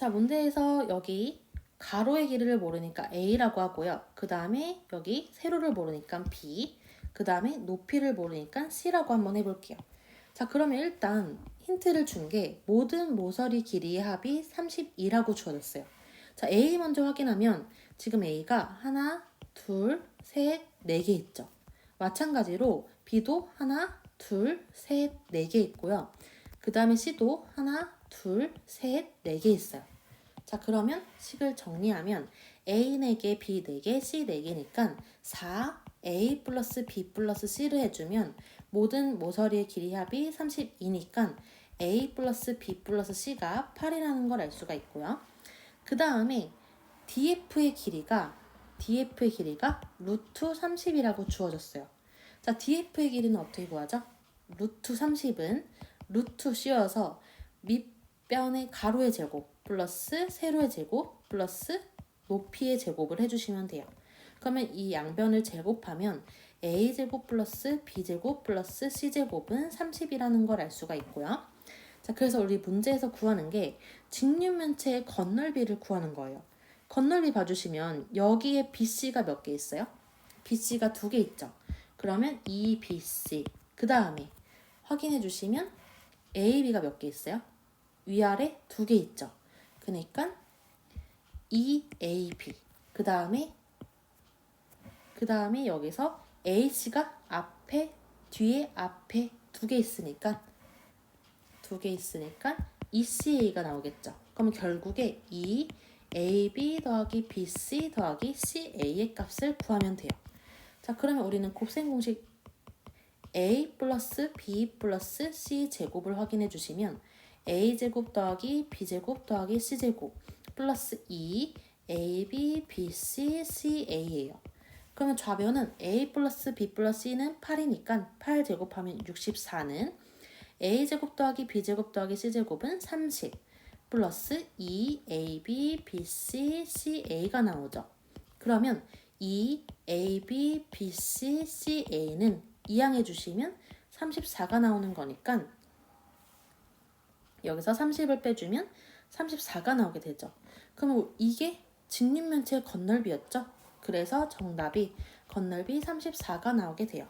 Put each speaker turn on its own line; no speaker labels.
자, 문제에서 여기 가로의 길이를 모르니까 A라고 하고요. 그 다음에 여기 세로를 모르니까 B, 그 다음에 높이를 모르니까 C라고 한번 해볼게요. 자, 그러면 일단 힌트를 준 게 모든 모서리 길이의 합이 32라고 주어졌어요. 자, A 먼저 확인하면 지금 A가 하나, 둘, 셋, 네 개 있죠. 마찬가지로 B도 하나, 둘, 셋, 네 개 있고요. 그 다음에 C도 하나, 둘, 셋, 네 개 있어요. 자, 그러면 식을 정리하면 A 4개, B 4개, C 4개니까 4, A 플러스 B 플러스 C를 해주면 모든 모서리의 길이 합이 32니까 A 플러스 B 플러스 C가 8이라는 걸 알 수가 있고요. 그 다음에 DF의 길이가 DF의 길이가 루트 30이라고 주어졌어요. 자, DF의 길이는 어떻게 구하죠? 루트 30은 루트 씌워서 밑변의 가로의 제곱 플러스 세로의 제곱 플러스 높이의 제곱을 해주시면 돼요. 그러면 이 양변을 제곱하면 a제곱 플러스 b제곱 플러스 c제곱은 30이라는 걸 알 수가 있고요. 자, 그래서 우리 문제에서 구하는 게 직육면체의 건널비를 구하는 거예요. 건널비 봐주시면 여기에 BC가 몇 개 있어요? BC가 두 개 있죠. 그러면 이 BC 그 다음에 확인해 주시면 AB가 몇 개 있어요? 위아래 두 개 있죠. 그러니까 EAB 그 다음에 그 다음에 여기서 AC가 앞에 뒤에 앞에 두 개 있으니까 두 개 있으니까 ECA가 나오겠죠. 그러면 결국에 E AB 더하기 BC 더하기 CA의 값을 구하면 돼요. 자, 그러면 우리는 곱셈 공식 A 플러스 B 플러스 C 제곱을 확인해 주시면 A 제곱 더하기 B 제곱 더하기 C 제곱 플러스 2 A, B, B, C, C, A예요. 그러면 좌변은 A 플러스 B 플러스 C는 8이니까 8 제곱하면 64는 A 제곱 더하기 B 제곱 더하기 C 제곱은 30 플러스 2 A, B, B, C, C, A가 나오죠. 그러면 2 A, B, B, C, C, A는 이항해 주시면 34가 나오는 거니까 여기서 30을 빼주면 34가 나오게 되죠. 그럼 이게 직육면체의 건널비였죠? 그래서 정답이 건널비 34가 나오게 돼요.